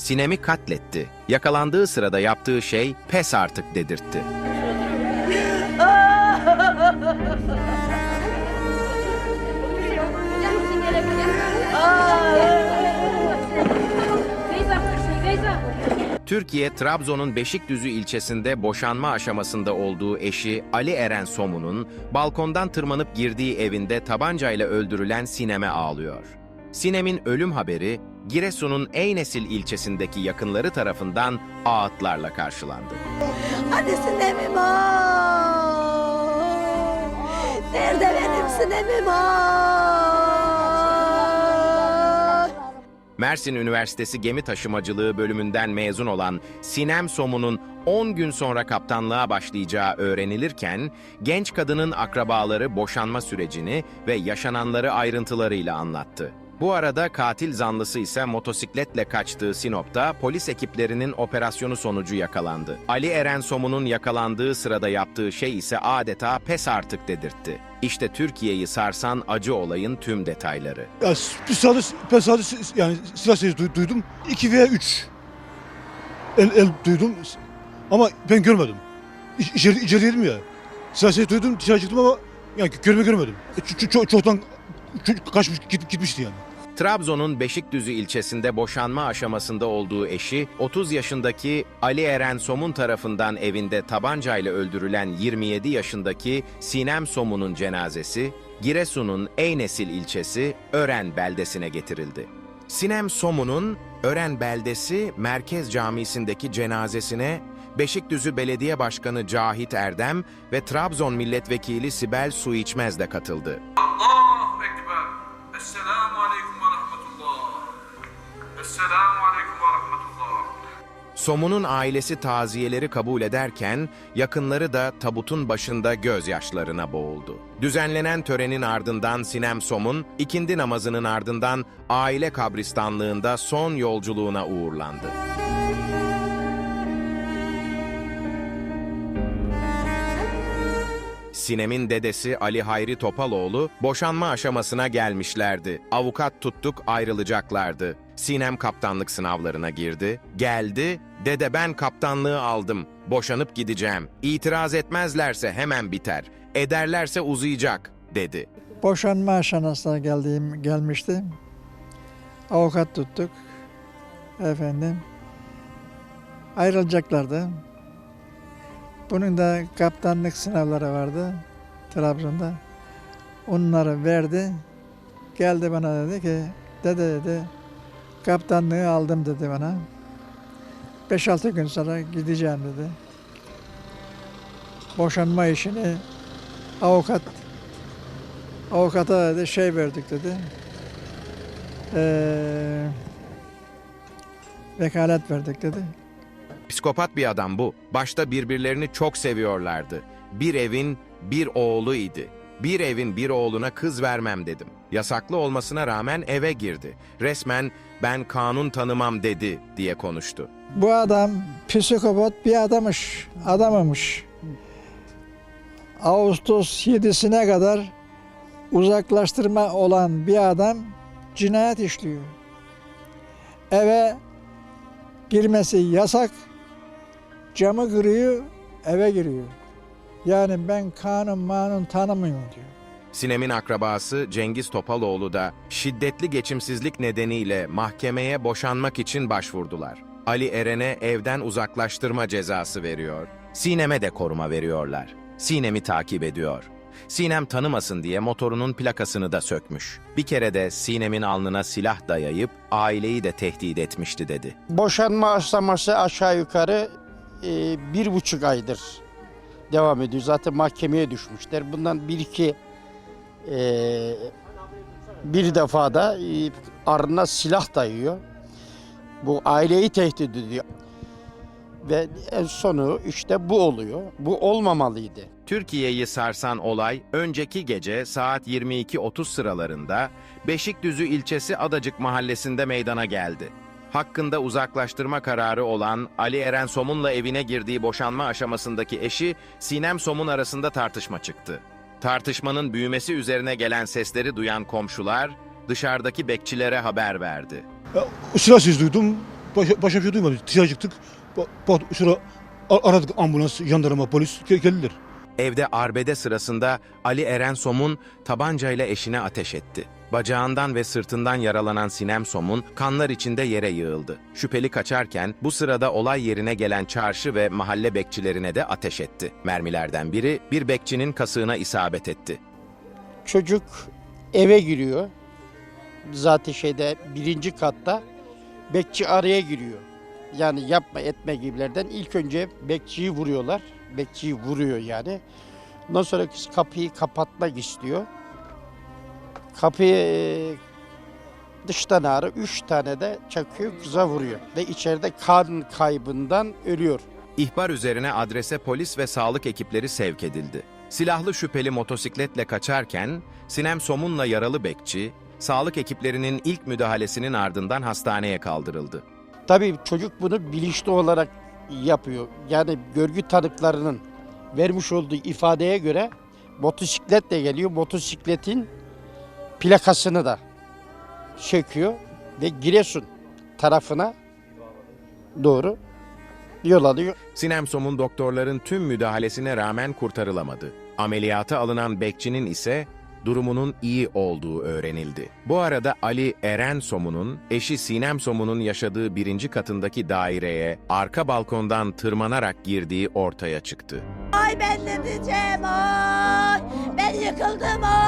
Sinem'i katletti. Yakalandığı sırada yaptığı şey pes artık dedirtti. Türkiye, Trabzon'un Beşikdüzü ilçesinde boşanma aşamasında olduğu eşi Ali Eren Somun'un balkondan tırmanıp girdiği evinde tabancayla öldürülen Sinem'e ağlıyor. Sinem'in ölüm haberi Giresun'un Eynesil ilçesindeki yakınları tarafından ağıtlarla karşılandı. Hadi sinemim ay. Nerede benim sinemim ay. Mersin Üniversitesi Gemi Taşımacılığı bölümünden mezun olan Sinem Somun'un 10 gün sonra kaptanlığa başlayacağı öğrenilirken, genç kadının akrabaları boşanma sürecini ve yaşananları ayrıntılarıyla anlattı. Bu arada katil zanlısı ise motosikletle kaçtığı Sinop'ta polis ekiplerinin operasyonu sonucu yakalandı. Ali Eren Somun'un yakalandığı sırada yaptığı şey ise adeta pes artık dedirtti. İşte Türkiye'yi sarsan acı olayın tüm detayları. Ya bir saatte, ben saatte yani silah sesi duy- duydum. 2 veya 3 el, el duydum ama ben görmedim. İç, içeri, içeriydim ya. Silah sesi duydum dışarı çıktım ama yani görme görmedim. E, Ç- çoktan kaçmış git, gitmişti yani. Trabzon'un Beşikdüzü ilçesinde boşanma aşamasında olduğu eşi, 30 yaşındaki Ali Eren Somun tarafından evinde tabancayla öldürülen 27 yaşındaki Sinem Somun'un cenazesi, Giresun'un Eynesil ilçesi Ören beldesine getirildi. Sinem Somun'un Ören beldesi Merkez Camisi'ndeki cenazesine Beşikdüzü Belediye Başkanı Cahit Erdem ve Trabzon Milletvekili Sibel Suiçmez de katıldı. Somun'un ailesi taziyeleri kabul ederken yakınları da tabutun başında gözyaşlarına boğuldu. Düzenlenen törenin ardından Sinem Somun, ikindi namazının ardından aile kabristanlığında son yolculuğuna uğurlandı. Sinem'in dedesi Ali Hayri Topaloğlu boşanma aşamasına gelmişlerdi. Avukat tuttuk ayrılacaklardı. Sinem kaptanlık sınavlarına girdi. Geldi, dede ben kaptanlığı aldım. Boşanıp gideceğim. İtiraz etmezlerse hemen biter. Ederlerse uzayacak, dedi. Boşanma aşamasına geldiğim gelmişti. Avukat tuttuk. Efendim. Ayrılacaklardı. Bunun da kaptanlık sınavları vardı Trabzon'da. Onları verdi. Geldi bana dedi ki dede dedi kaptanlığı aldım dedi bana. 5-6 gün sonra gideceğim dedi. Boşanma işini avukat Avukata şey verdik dedi. Ee, vekalet verdik dedi. Psikopat bir adam bu. Başta birbirlerini çok seviyorlardı. Bir evin bir oğlu idi. Bir evin bir oğluna kız vermem dedim. Yasaklı olmasına rağmen eve girdi. Resmen ben kanun tanımam dedi diye konuştu. Bu adam psikopat bir adammış, adamımış. Ağustos 7'sine kadar uzaklaştırma olan bir adam cinayet işliyor. Eve girmesi yasak, camı kırıyor, eve giriyor. Yani ben kanun manun tanımıyorum diyor. Sinem'in akrabası Cengiz Topaloğlu da şiddetli geçimsizlik nedeniyle mahkemeye boşanmak için başvurdular. Ali Eren'e evden uzaklaştırma cezası veriyor. Sinem'e de koruma veriyorlar. Sinem'i takip ediyor. Sinem tanımasın diye motorunun plakasını da sökmüş. Bir kere de Sinem'in alnına silah dayayıp aileyi de tehdit etmişti dedi. Boşanma aşaması aşağı yukarı e, bir buçuk aydır devam ediyor. Zaten mahkemeye düşmüşler. Bundan bir iki e, bir defa da e, ardına silah dayıyor. Bu aileyi tehdit ediyor. Ve en sonu işte bu oluyor. Bu olmamalıydı. Türkiye'yi sarsan olay önceki gece saat 22.30 sıralarında Beşikdüzü ilçesi Adacık mahallesinde meydana geldi. Hakkında uzaklaştırma kararı olan Ali Eren Somun'la evine girdiği boşanma aşamasındaki eşi Sinem Somun arasında tartışma çıktı. Tartışmanın büyümesi üzerine gelen sesleri duyan komşular dışarıdaki bekçilere haber verdi. Ya, silah sesi duydum. başa, başa bir şey duymadım. Dışarı çıktık. Ba, bak, şura aradık ambulans, jandarma, polis gel- geldiler. Evde arbede sırasında Ali Eren Somun tabancayla eşine ateş etti. Bacağından ve sırtından yaralanan Sinem Somun kanlar içinde yere yığıldı. Şüpheli kaçarken bu sırada olay yerine gelen çarşı ve mahalle bekçilerine de ateş etti. Mermilerden biri bir bekçinin kasığına isabet etti. Çocuk eve giriyor. Zaten şeyde birinci katta bekçi araya giriyor. Yani yapma etme gibilerden ilk önce bekçiyi vuruyorlar. Bekçiyi vuruyor yani. Ondan sonra kapıyı kapatmak istiyor. Kapıyı e, dıştan ağrı üç tane de çakıyor kıza vuruyor. Ve içeride kan kaybından ölüyor. İhbar üzerine adrese polis ve sağlık ekipleri sevk edildi. Silahlı şüpheli motosikletle kaçarken Sinem Somun'la yaralı bekçi, sağlık ekiplerinin ilk müdahalesinin ardından hastaneye kaldırıldı. Tabii çocuk bunu bilinçli olarak yapıyor. Yani görgü tanıklarının vermiş olduğu ifadeye göre motosikletle geliyor. Motosikletin plakasını da çekiyor ve Giresun tarafına doğru yol alıyor. Sinem Somun doktorların tüm müdahalesine rağmen kurtarılamadı. Ameliyata alınan bekçinin ise durumunun iyi olduğu öğrenildi. Bu arada Ali Eren Somun'un eşi Sinem Somun'un yaşadığı birinci katındaki daireye arka balkondan tırmanarak girdiği ortaya çıktı. Ay ben ne diyeceğim ay. Ben yıkıldım ay.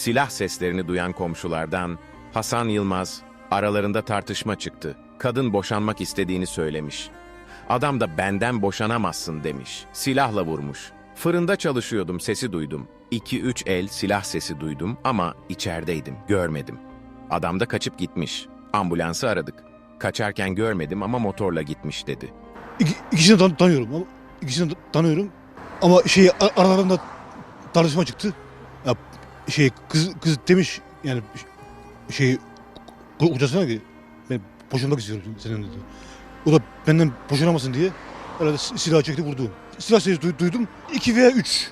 Silah seslerini duyan komşulardan Hasan Yılmaz aralarında tartışma çıktı. Kadın boşanmak istediğini söylemiş. Adam da benden boşanamazsın demiş. Silahla vurmuş. Fırında çalışıyordum sesi duydum. 2-3 el silah sesi duydum ama içerideydim görmedim. Adam da kaçıp gitmiş. Ambulansı aradık. Kaçarken görmedim ama motorla gitmiş dedi. İki, ikisini tan- tanıyorum ama ikisini ta- tanıyorum. Ama şey aralarında tartışma çıktı. Ya şey kız kız demiş yani şey ko- kocasına ki ben boşanmak istiyorum senin dedi. O da benden boşanamasın diye herhalde si- silah çekti vurdu. Silah sesi duy- duydum. iki veya üç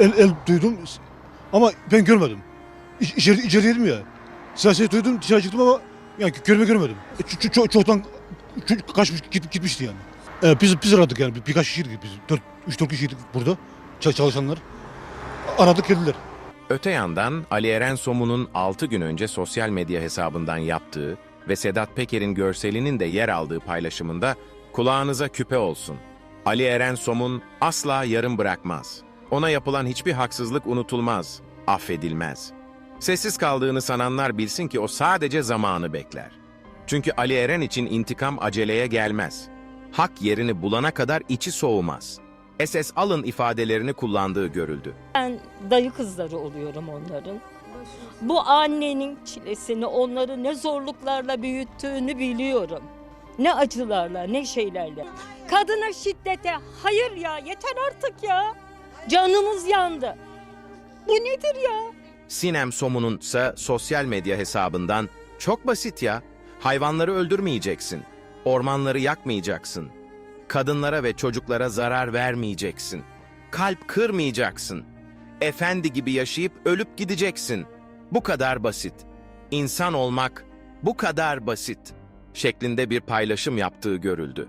el, el duydum ama ben görmedim. İç, içeri, içerideydim ya. Silah sesi duydum dışarı çıktım ama yani görme görmedim. E, ç- ç- çok, çoktan ç- kaçmış git, gitmişti yani. E, biz biz aradık yani bir- birkaç kişiydik biz. Dört, üç dört kişiydik burada ça- çalışanlar. Aradık geldiler. Öte yandan Ali Eren Somun'un 6 gün önce sosyal medya hesabından yaptığı ve Sedat Peker'in görselinin de yer aldığı paylaşımında kulağınıza küpe olsun. Ali Eren Somun asla yarım bırakmaz. Ona yapılan hiçbir haksızlık unutulmaz, affedilmez. Sessiz kaldığını sananlar bilsin ki o sadece zamanı bekler. Çünkü Ali Eren için intikam aceleye gelmez. Hak yerini bulana kadar içi soğumaz. SS alın ifadelerini kullandığı görüldü. Ben dayı kızları oluyorum onların. Bu annenin çilesini, onları ne zorluklarla büyüttüğünü biliyorum. Ne acılarla, ne şeylerle. Kadına şiddete, hayır ya yeter artık ya. Canımız yandı. Bu nedir ya? Sinem Somun'un ise sosyal medya hesabından çok basit ya. Hayvanları öldürmeyeceksin. Ormanları yakmayacaksın. Kadınlara ve çocuklara zarar vermeyeceksin. Kalp kırmayacaksın. Efendi gibi yaşayıp ölüp gideceksin. Bu kadar basit. İnsan olmak bu kadar basit. Şeklinde bir paylaşım yaptığı görüldü.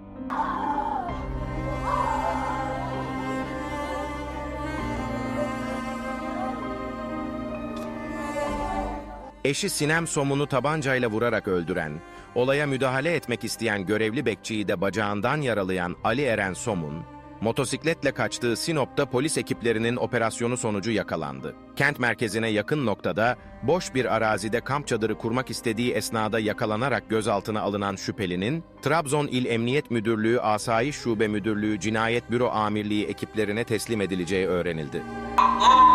Eşi Sinem Somun'u tabancayla vurarak öldüren, olaya müdahale etmek isteyen görevli bekçiyi de bacağından yaralayan Ali Eren Somun, motosikletle kaçtığı Sinop'ta polis ekiplerinin operasyonu sonucu yakalandı. Kent merkezine yakın noktada, boş bir arazide kamp çadırı kurmak istediği esnada yakalanarak gözaltına alınan şüphelinin, Trabzon İl Emniyet Müdürlüğü Asayiş Şube Müdürlüğü Cinayet Büro Amirliği ekiplerine teslim edileceği öğrenildi. Allah